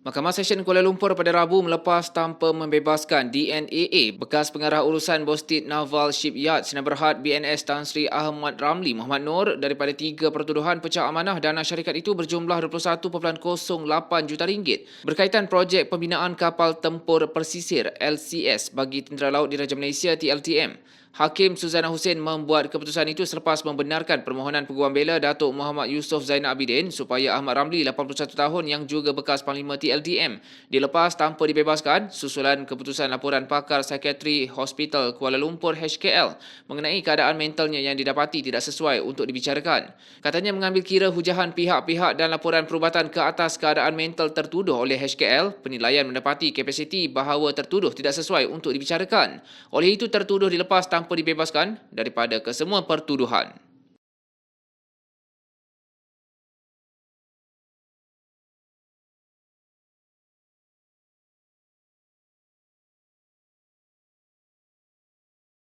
Mahkamah Session Kuala Lumpur pada Rabu melepas tanpa membebaskan DNAA bekas pengarah urusan Bostit Naval Shipyard Sinar Berhad BNS Tan Sri Ahmad Ramli Muhammad Nur daripada tiga pertuduhan pecah amanah dana syarikat itu berjumlah 21.08 juta ringgit berkaitan projek pembinaan kapal tempur persisir LCS bagi Tentera Laut Diraja Malaysia TLTM. Hakim Suzana Hussein membuat keputusan itu selepas membenarkan permohonan peguam bela Datuk Muhammad Yusof Zainal Abidin supaya Ahmad Ramli 81 tahun yang juga bekas Panglima TLDM dilepas tanpa dibebaskan susulan keputusan laporan pakar psikiatri Hospital Kuala Lumpur HKL mengenai keadaan mentalnya yang didapati tidak sesuai untuk dibicarakan. Katanya mengambil kira hujahan pihak-pihak dan laporan perubatan ke atas keadaan mental tertuduh oleh HKL, penilaian mendapati kapasiti bahawa tertuduh tidak sesuai untuk dibicarakan. Oleh itu tertuduh dilepas tanpa tanpa dibebaskan daripada kesemua pertuduhan.